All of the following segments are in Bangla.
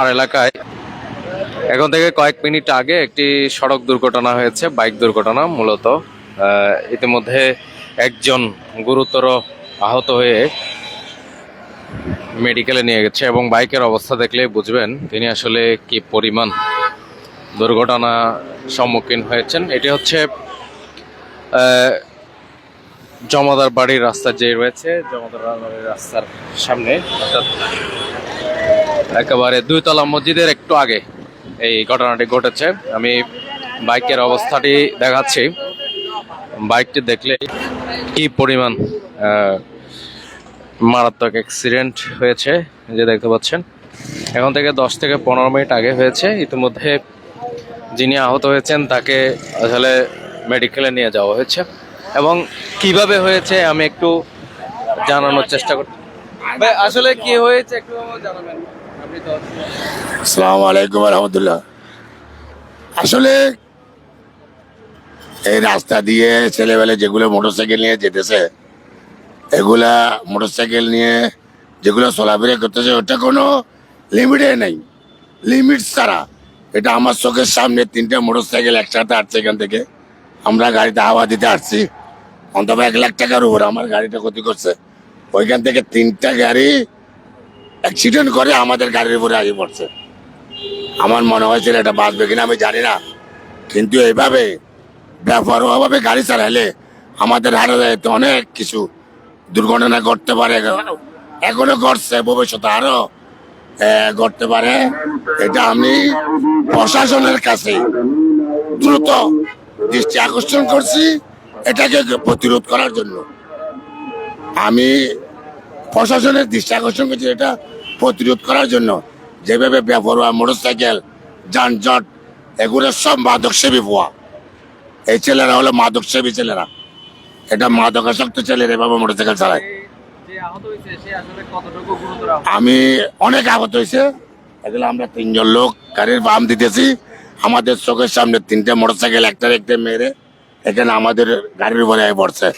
আর এলাকায়। এখন থেকে কয়েক মিনিট আগে একটি সড়ক দুর্ঘটনা হয়েছে, বাইক দুর্ঘটনা মূলত। ইতিমধ্যে একজন গুরুতর আহত হয়ে মেডিকেলে নিয়ে গেছে এবং বাইকের অবস্থা দেখলে বুঝবেন তিনি আসলে কি পরিমাণ দুর্ঘটনা সম্মুখীন হয়েছেন। এটি হচ্ছে জমাদার বাড়ির রাস্তা যে রয়েছে জমাদার বাড়ির রাস্তার সামনে, অর্থাৎ একেবারে দুইতলা মসজিদের একটু আগে এই ঘটনাটি ঘটেছে। আমি বাইকের অবস্থাটি দেখাচ্ছি। বাইকটি দেখলে কি পরিমাণ মারাত্মক অ্যাক্সিডেন্ট হয়েছে যে দেখতে পাচ্ছেন। এখন থেকে দশ থেকে পনেরো মিনিট আগে হয়েছে। ইতিমধ্যে যিনি আহত হয়েছেন তাকে আসলে মেডিকেলে নিয়ে যাওয়া হয়েছে। এবং কীভাবে হয়েছে আমি একটু জানানোর চেষ্টা করছি আসলে কি হয়েছে একটু জানাবেন। আসসালামু আলাইকুম রহমতুল্লাহ আসলে এই রাস্তা দিয়ে ছেলেবেলে যেগুলো মোটরসাইকেল নিয়ে যেতেছে, এগুলা মোটরসাইকেল নিয়ে যেগুলো চলাফেরা করতেছে, ওটা কোনো লিমিটে নেই। লিমিট ছাড়া। এটা আমার চোখের সামনে তিনটা মোটরসাইকেল একসাথে আসছে এখান থেকে। আমরা গাড়িতে হাওয়া দিতে আসছি। অন্তত এক লাখ টাকার উপর আমার গাড়িটা ক্ষতি করছে। ওইখান থেকে তিনটা গাড়ি অ্যাক্সিডেন্ট করে আমাদের গাড়ির উপরে আগে পড়ছে। আমার মনে হয়েছিল এটা বাঁচবে কিনা আমি জানি না। কিন্তু এইভাবে ব্যাপারভাবে গাড়ি চালাইলে আমাদের হারে তো অনেক কিছু দুর্ঘটনা ঘটতে পারে। এখনও ঘটছে, ভবিষ্যতে আরও ঘটতে পারে। এটা আমি প্রশাসনের কাছে দ্রুত দৃষ্টি আকর্ষণ করছি। এটাকে প্রতিরোধ করার জন্য। আমি প্রশাসনের দৃষ্টি আকর্ষণ করছি এটা প্রতিরোধ করার জন্য। যেভাবে বেপরোয়া মোটরসাইকেল যানজট এগুলো সব মাদক সেবী ভুয়া। এই ছেলেরা হলো মাদক সেবী ছেলেরা। এটা মাদকাসক্ত ছেলেরা এভাবে মোটরসাইকেল চালায়? আমি অনেক আহত হয়েছে। এগুলো আমরা তিনজন লোক গাড়ির বাম দিতেছি। আমাদের চোখের সামনে তিনটে মোটরসাইকেল একটা একটা মেরে এখানে আমাদের গাড়ির উপরে পড়ছে।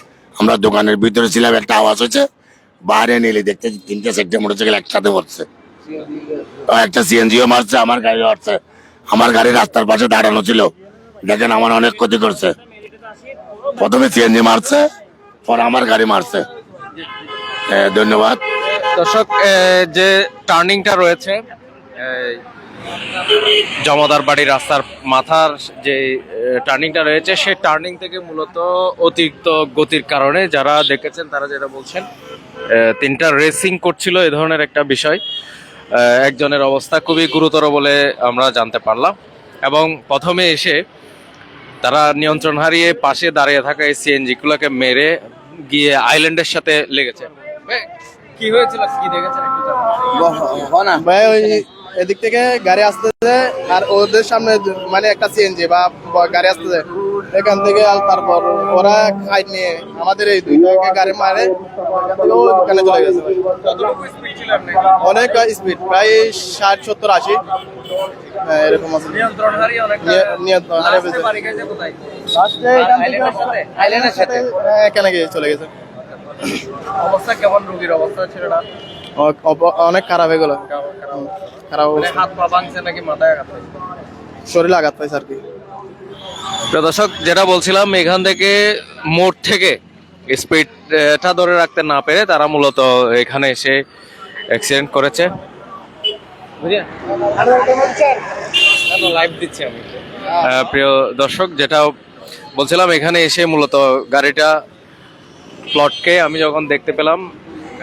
আমরা দোকানের ভিতরে ছিলাম একটা আওয়াজ হয়েছে। বাইরে নিলে দেখতেছি তিনটে চারটে মোটরসাইকেল একসাথে পড়ছে একটা সিএনজিও মারছে, আমার গাড়ি মারছে আমার গাড়ি রাস্তার পাশে দাঁড়ানো ছিল। দেখেন আমার অনেক ক্ষতি করছে। প্রথমে সিএনজি মারছে, পর আমার গাড়ি মারছে। ধন্যবাদ। দর্শক যে টার্নিংটা রয়েছে জমাদার বাড়ি রাস্তার মাথার যে টার্নিংটা রয়েছে, সেই টার্নিং থেকে মূলত অতিরিক্ত গতির কারণে যারা দেখেছেন, তারা যেটা বলছেন তিনটা রেসিং করছিল এ ধরনের একটা বিষয়। একজনের অবস্থা খুবই গুরুতর বলে আমরা জানতে পারলাম। এবং প্রথমে এসে তারা নিয়ন্ত্রণ হারিয়ে পাশে দাঁড়িয়ে থাকা এই সিএনজি গুলোকে মেরে গিয়ে আইল্যান্ডের সাথে লেগেছে। কি হয়েছিল? কি দেখেছেন। ভাই ওই এদিক থেকে গাড়ি আসতেছে আর ওদের সামনে মানে একটা সিএনজি বা ব- গাড়ি আসতেছে। এখান থেকে আর তারপর ওরা খাই নিয়ে আমাদের এই দুইটাকে গাড়ি মারে ও দোকানে চলে গেছে? অনেক স্পিড প্রায় ষাট সত্তর আশি। হ্যাঁ, এরকম আছে। নিয়ন্ত্রণ হারিয়ে হারিয়ে এখান? হ্যাঁ, এখানে গিয়ে চলে গেছে। অবস্থা কেমন রোগীর অবস্থা ছিল না অনেক খারাপ হয়ে গেল। খারাপ মানে অবস্থা। হাত পা ভাঙছে নাকি মাথায় আঘাত পাইছে? শরীরে আঘাত পাইছে আর কি। দর্শক, যেটা বলছিলাম, এখান থেকে মোড় থেকে স্পিডটা ধরে রাখতে না পেরে তারা মূলত এখানে এসে অ্যাক্সিডেন্ট করেছে। প্রিয় দর্শক, যেটা বলছিলাম, এখানে এসে মূলত গাড়িটা প্লটকে আমি যখন দেখতে পেলাম,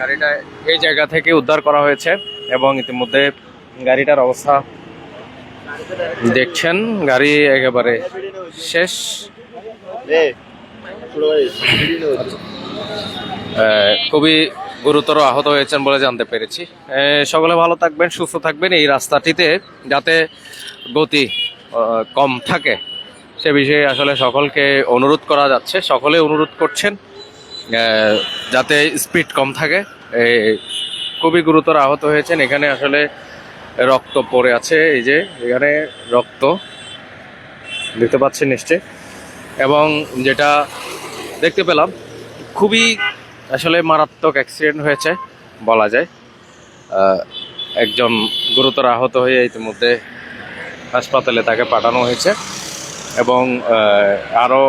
গাড়িটা এই জায়গা থেকে উদ্ধার করা হয়েছে এবং ইতিমধ্যে গাড়িটার অবস্থা দেখছেন গাড়ি একেবারে শেষ। খুবই গুরুতর আহত হয়েছেন বলে জানতে পেরেছি। সকলে ভালো থাকবেন সুস্থ থাকবেন এই রাস্তাটিতে যাতে গতি কম থাকে। সে বিষয়ে আসলে সকলকে অনুরোধ করা যাচ্ছে সকলে অনুরোধ করছেন যাতে স্পিড কম থাকে। খুবই গুরুতর আহত হয়েছেন। এখানে আসলে রক্ত পড়ে আছে, এই যে এখানে রক্ত। দেখতে পাচ্ছেন নিশ্চয় এবং যেটা দেখতে পেলাম, খুবই আসলে মারাত্মক অ্যাক্সিডেন্ট হয়েছে, বলা যায়। একজন গুরুতর আহত হয়ে ইতিমধ্যে হাসপাতালে তাকে পাঠানো হয়েছে। এবং আরও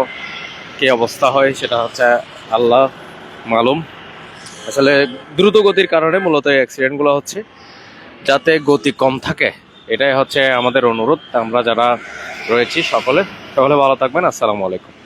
কি অবস্থা হয় সেটা হচ্ছে আল্লাহ মালুম। আসলে দ্রুত গতির কারণে মূলত অ্যাক্সিডেন্টগুলো হচ্ছে। যাতে গতি কম থাকে, এটাই হচ্ছে আমাদের অনুরোধ। আমরা যারা রয়েছি সকলে সকলে ভালো থাকবেন। আসসালামু আলাইকুম।